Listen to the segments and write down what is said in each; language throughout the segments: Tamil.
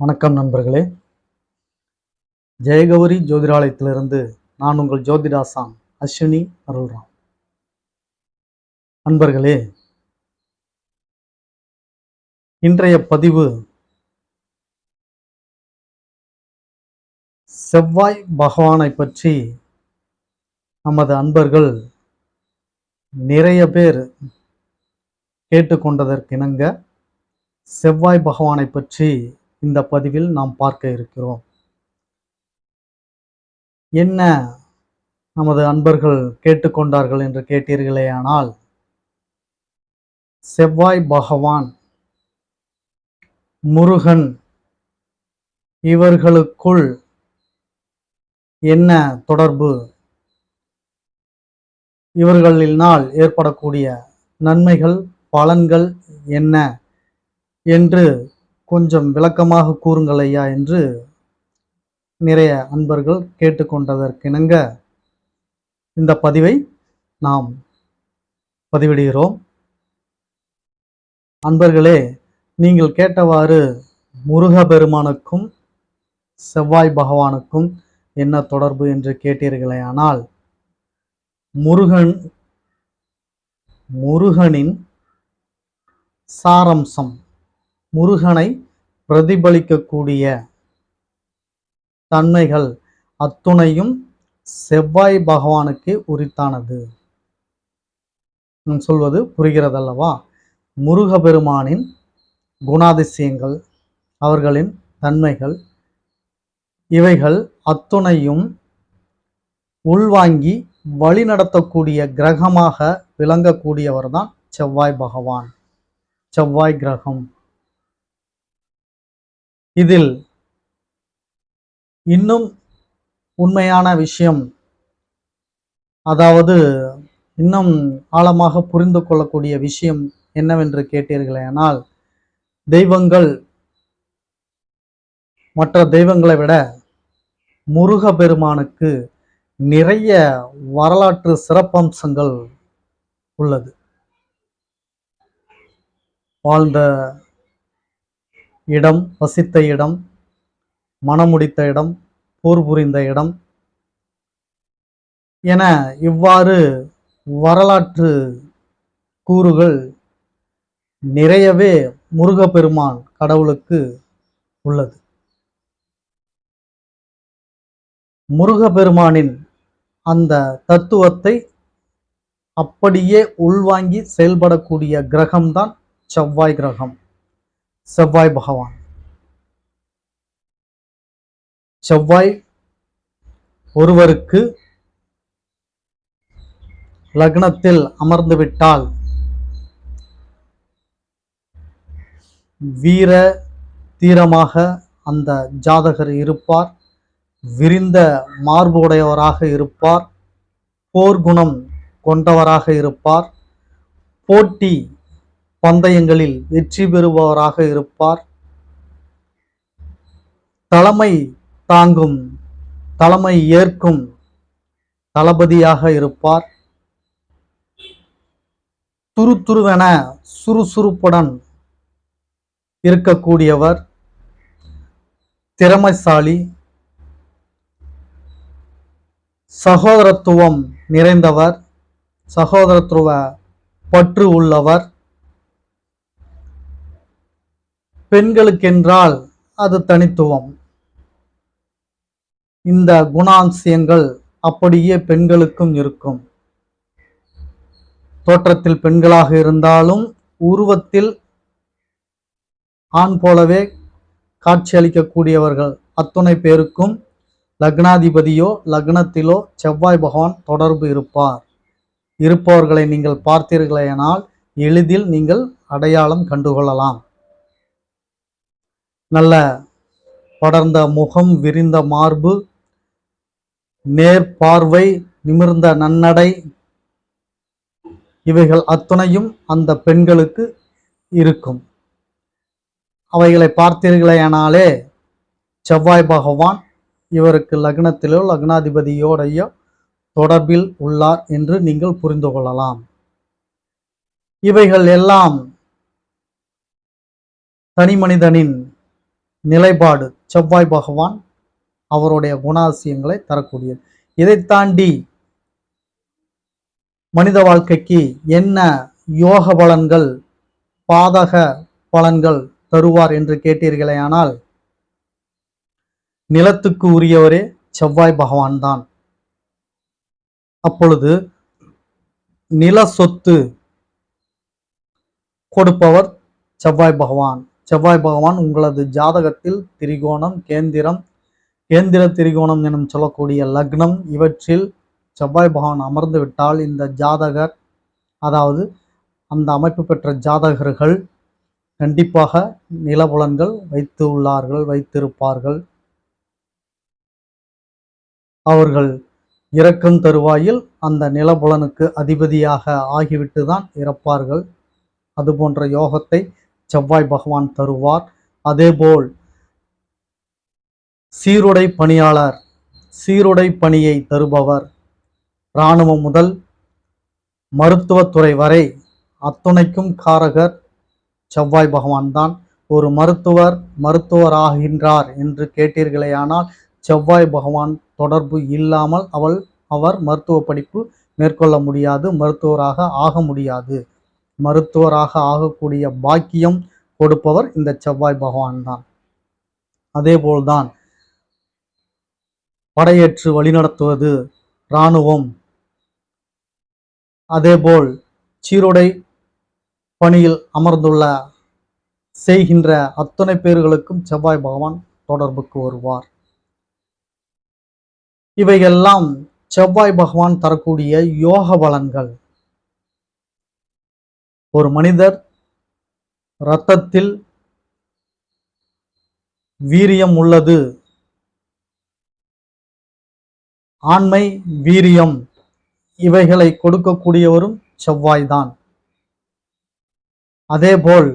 வணக்கம் நண்பர்களே. ஜெயகௌரி ஜோதிடாலயத்திலிருந்து நான் உங்கள் ஜோதிடாசான் அஸ்வினி அருள்ராம். நண்பர்களே இன்றைய பதிவு செவ்வாய் பகவானை பற்றி நமது அன்பர்கள் நிறைய பேர் கேட்டுக்கொண்டதற்கிணங்க செவ்வாய் பகவானை பற்றி இந்த பதிவில் நாம் பார்க்க இருக்கிறோம். என்ன நமது அன்பர்கள் கேட்டுக்கொண்டார்கள் என்று கேட்டீர்களேயானால் செவ்வாய் பகவான் முருகன் இவர்களுக்குள் என்ன தொடர்பு? இவர்களினால் ஏற்படக்கூடிய நன்மைகள் பலன்கள் என்ன? என்று கொஞ்சம் விளக்கமாக கூறுங்கள் ஐயா என்று நிறைய அன்பர்கள் கேட்டுக்கொண்டதற்கிணங்க இந்த பதிவை நாம் பதிவிடுகிறோம். அன்பர்களே நீங்கள் கேட்டவாறு முருகபெருமானுக்கும் செவ்வாய் பகவானுக்கும் என்ன தொடர்பு என்று கேட்டீர்களே ஆனால் முருகன் முருகனின் சாரம்சம் முருகனை பிரதிபலிக்கக்கூடிய தன்மைகள் அத்துணையும் செவ்வாய் பகவானுக்கு உரித்தானது. நான் சொல்வது புரிகிறதல்லவா? முருகபெருமானின் குணாதிசயங்கள் அவர்களின் தன்மைகள் இவைகள் அத்துணையும் உள்வாங்கி வழிநடத்தக்கூடிய கிரகமாக விளங்கக்கூடியவர் தான் செவ்வாய் பகவான். செவ்வாய் கிரகம். இதில் இன்னும் உண்மையான விஷயம் அதாவது இன்னும் ஆழமாக புரிந்து கொள்ளக்கூடிய விஷயம் என்னவென்று கேட்டீர்களேனால் தெய்வங்கள் மற்ற தெய்வங்களை விட முருக பெருமானுக்கு நிறைய வரலாற்று சிறப்பம்சங்கள் உள்ளது. வாழ்ந்த இடம் வசித்த இடம் மனமுடித்த இடம் போர் புரிந்த இடம் என இவ்வாறு வரலாற்று கூறுகள் நிறையவே முருகப்பெருமான் கடவுளுக்கு உள்ளது. முருகப்பெருமானின் அந்த தத்துவத்தை அப்படியே உள்வாங்கி செயல்படக்கூடிய கிரகம்தான் செவ்வாய் கிரகம். செவ்வாய் பகவான். செவ்வாய் ஒருவருக்கு லக்னத்தில் அமர்ந்துவிட்டால் வீர தீரமாக அந்த ஜாதகர் இருப்பார். விரிந்த மார்பு உடையவராக இருப்பார். போர்க்குணம் கொண்டவராக இருப்பார். போட்டி பந்தயங்களில் வெற்றி பெறுபவராக இருப்பார். தலைமை தாங்கும் தலைமை ஏற்கும் தளபதியாக இருப்பார். துருதுருவென சுறுசுறுப்புடன் இருக்கக்கூடியவர் திறமைசாலி சகோதரத்துவம் நிறைந்தவர் சகோதரத்துவ பற்று உள்ளவர் பெண்களுக்கென்றால் அது தனித்துவம். இந்த குணாம்சியங்கள் அப்படியே பெண்களுக்கும் இருக்கும். தோற்றத்தில் பெண்களாக இருந்தாலும் உருவத்தில் ஆண் போலவே காட்சியளிக்கக்கூடியவர்கள் அத்துணை பேருக்கும் லக்னாதிபதியோ லக்னத்திலோ செவ்வாய் பகவான் தொடர்பு இருப்பார். இருப்பவர்களை நீங்கள் பார்த்தீர்களேனால் எளிதில் நீங்கள் அடையாளம் கண்டுகொள்ளலாம். நல்ல படர்ந்த முகம் விரிந்த மார்பு நேர் பார்வை நிமிர்ந்த நன்னடை. இவைகள் அத்துணையும் அந்த பெண்களுக்கு இருக்கும். அவைகளை பார்த்தீர்களேனாலே செவ்வாய் பகவான் இவருக்கு லக்னத்திலோ லக்னாதிபதியோடையோ தொடர்பில் உள்ளார் என்று நீங்கள் புரிந்து கொள்ளலாம். இவைகள் எல்லாம் தனி மனிதனின் நிலைப்பாடு. செவ்வாய் பகவான் அவருடைய குணாசியங்களை தரக்கூடியது இதை தாண்டி மனித வாழ்க்கைக்கு என்ன யோக பலன்கள் பாதக பலன்கள் தருவார் என்று கேட்டீர்களேயானால் நிலத்துக்கு உரியவரே செவ்வாய் பகவான் தான். அப்பொழுது நில சொத்து கொடுப்பவர் செவ்வாய் பகவான். செவ்வாய் பகவான் உங்களது ஜாதகத்தில் திரிகோணம் கேந்திரம் கேந்திர திரிகோணம் எனும் சொல்லக்கூடிய லக்னம் இவற்றில் செவ்வாய் பகவான் அமர்ந்து விட்டால் இந்த ஜாதகர் அதாவது அந்த அமைப்பு பெற்ற ஜாதகர்கள் கண்டிப்பாக நிலபுலன்கள் வைத்து உள்ளார்கள் வைத்திருப்பார்கள். அவர்கள் இறக்கும் தருவாயில் அந்த நிலபுலனுக்கு அதிபதியாக ஆகிவிட்டு தான் இறப்பார்கள். அது போன்ற யோகத்தை செவ்வாய் பகவான் தருவார். அதேபோல் சீருடை பணியாளர் சீருடை பணியை தருபவர். இராணுவம் முதல் மருத்துவத்துறை வரை அத்துணைக்கும் காரகர் செவ்வாய் பகவான் தான். ஒரு மருத்துவர் மருத்துவர் ஆகின்றார் என்று கேட்டீர்களேயானால் செவ்வாய் பகவான் தொடர்பு இல்லாமல் அவள் அவர் மருத்துவ படிப்பு மேற்கொள்ள முடியாது மருத்துவராக ஆக முடியாது. மருத்துவராக ஆகக்கூடிய பாக்கியம் கொடுப்பவர் இந்த செவ்வாய் பகவான் தான் அதேபோல்தான் படையேற்று வழிநடத்துவது இராணுவம். அதேபோல் சீருடை பணியில் அமர்ந்துள்ள செய்கின்ற அத்தனை பேர்களுக்கும் செவ்வாய் பகவான் தொடர்புக்கு வருவார். இவையெல்லாம் செவ்வாய் பகவான் தரக்கூடிய யோக பலன்கள். ஒரு மனிதர் இரத்தத்தில் வீரியம் உள்ளது. ஆண்மை வீரியம் இவைகளை கொடுக்கக்கூடியவரும் செவ்வாய்தான். அதேபோல்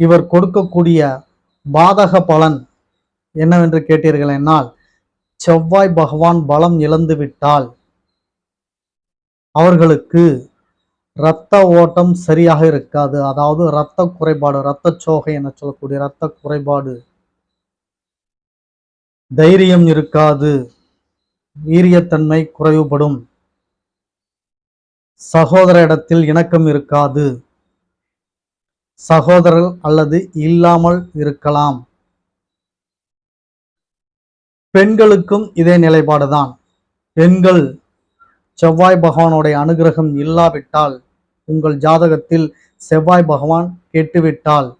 இவர் கொடுக்கக்கூடிய பாதக பலன் என்னவென்று கேட்டீர்கள் என்னால் செவ்வாய் பகவான் பலம் இழந்துவிட்டால் அவர்களுக்கு இரத்த ஓட்டம் சரியாக இருக்காது. அதாவது இரத்த குறைபாடு இரத்த சோகை என சொல்லக்கூடிய இரத்த குறைபாடு. தைரியம் இருக்காது. வீரியத்தன்மை குறைவுபடும். சகோதர இடத்தில் இணக்கம் இருக்காது. சகோதரர் அல்லது இல்லாமல் இருக்கலாம். பெண்களுக்கும் இதே நிலைப்பாடுதான். பெண்கள் செவ்வாய் பகவானுடைய அனுகிரகம் இல்லாவிட்டால் உங்கள் ஜாதகத்தில் செவ்வாய் பகவான் கெட்டுவிட்டால்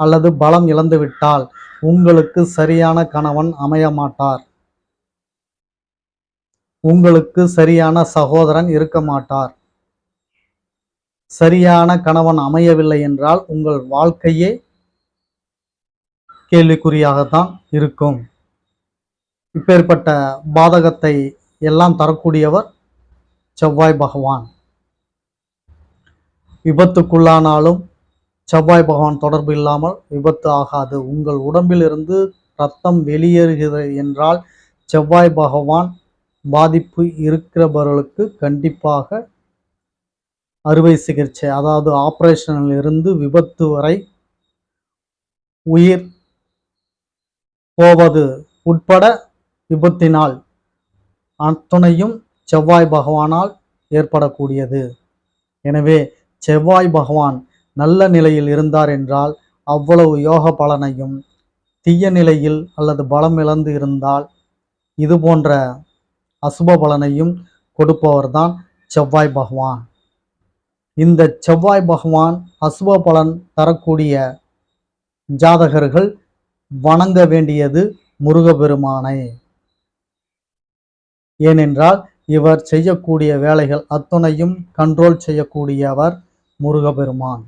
அல்லது பலம் இழந்துவிட்டால் உங்களுக்கு சரியான கணவன் அமைய மாட்டார். உங்களுக்கு சரியான சகோதரன் இருக்க மாட்டார். சரியான கணவன் அமையவில்லை என்றால் உங்கள் வாழ்க்கையே கேள்விக்குறியாகத்தான் இருக்கும். இப்பேற்பட்ட பாதகத்தை எல்லாம் தரக்கூடியவர் செவ்வாய் பகவான். விபத்துக்குள்ளானாலும் செவ்வாய் பகவான் தொடர்பு இல்லாமல் விபத்து ஆகாது. உங்கள் உடம்பிலிருந்து ரத்தம் வெளியேறுகிறது என்றால் செவ்வாய் பகவான் பாதிப்பு இருக்கிறவர்களுக்கு கண்டிப்பாக அறுவை சிகிச்சை அதாவது ஆப்ரேஷனில் இருந்து விபத்து வரை உயிர் போவது உட்பட விபத்தினால் அத்துணையும் செவ்வாய் பகவானால் ஏற்படக்கூடியது. எனவே செவ்வாய் பகவான் நல்ல நிலையில் இருந்தார் என்றால் அவ்வளவு யோக பலனையும் தீய நிலையில் அல்லது பலம் இழந்து இருந்தால் இது போன்ற அசுப பலனையும் கொடுப்பவர்தான் செவ்வாய் பகவான். இந்த செவ்வாய் பகவான் அசுப பலன் தரக்கூடிய ஜாதகர்கள் வணங்க வேண்டியது முருகபெருமானை ஏனென்றால் இவர் செய்யக்கூடிய வேலைகள் அத்துணையும் கண்ட்ரோல் செய்யக்கூடியவர் முருகபெருமான்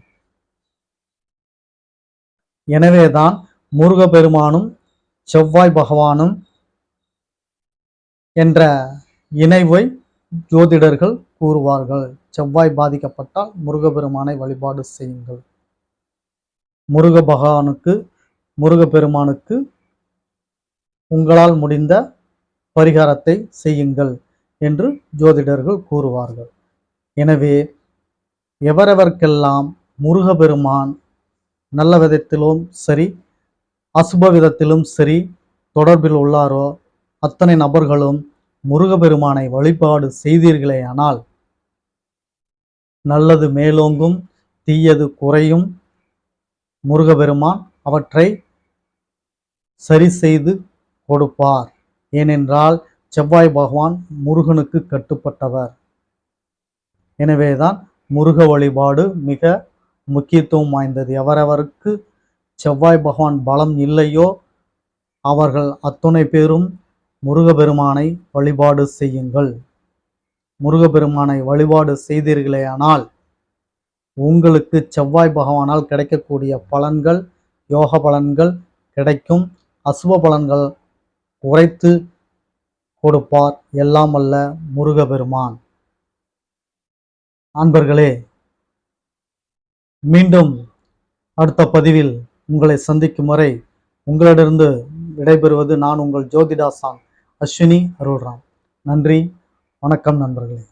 எனவேதான் முருகபெருமானும் செவ்வாய் பகவானும் என்ற இணைவை ஜோதிடர்கள் கூறுவார்கள். செவ்வாய் பாதிக்கப்பட்டால் முருகபெருமானை வழிபாடு செய்யுங்கள். முருக பகவானுக்கு முருகப்பெருமானுக்கு உங்களால் முடிந்த பரிகாரத்தை செய்யுங்கள் என்று ஜோதிடர்கள் கூறுவார்கள். எனவே எவரெவர்க்கெல்லாம் முருகபெருமான் நல்ல விதத்திலும் சரி அசுப விதத்திலும் சரி தொடர்பில் உள்ளாரோ அத்தனை நபர்களும் முருகப்பெருமானை வழிபாடு செய்தீர்களேயானால் நல்லது மேலோங்கும் தீயது குறையும் முருகப்பெருமான் அவற்றை சரி செய்து கொடுப்பார். ஏனென்றால் செவ்வாய் பகவான் முருகனுக்கு கட்டுப்பட்டவர். எனவேதான் முருக வழிபாடு மிக முக்கியத்துவம் வாய்ந்தது. எவரவருக்கு செவ்வாய் பகவான் பலம் இல்லையோ அவர்கள் அத்துணை பேரும் முருகப்பெருமானை வழிபாடு செய்யுங்கள். முருகப்பெருமானை வழிபாடு செய்தீர்களேயானால் உங்களுக்கு செவ்வாய் பகவானால் கிடைக்கக்கூடிய பலன்கள் யோக பலன்கள் கிடைக்கும். அசுப பலன்கள் குறைத்து கொடுப்பார். எல்லாம் அல்ல முருகப்பெருமான் அன்பர்களே மீண்டும் அடுத்த பதிவில் உங்களை சந்திக்கும் வரை உங்களிடமிருந்து விடைபெறுவது நான் உங்கள் ஜோதிடாசான் அஸ்வினி அருள்ராம். நன்றி வணக்கம் நண்பர்களே.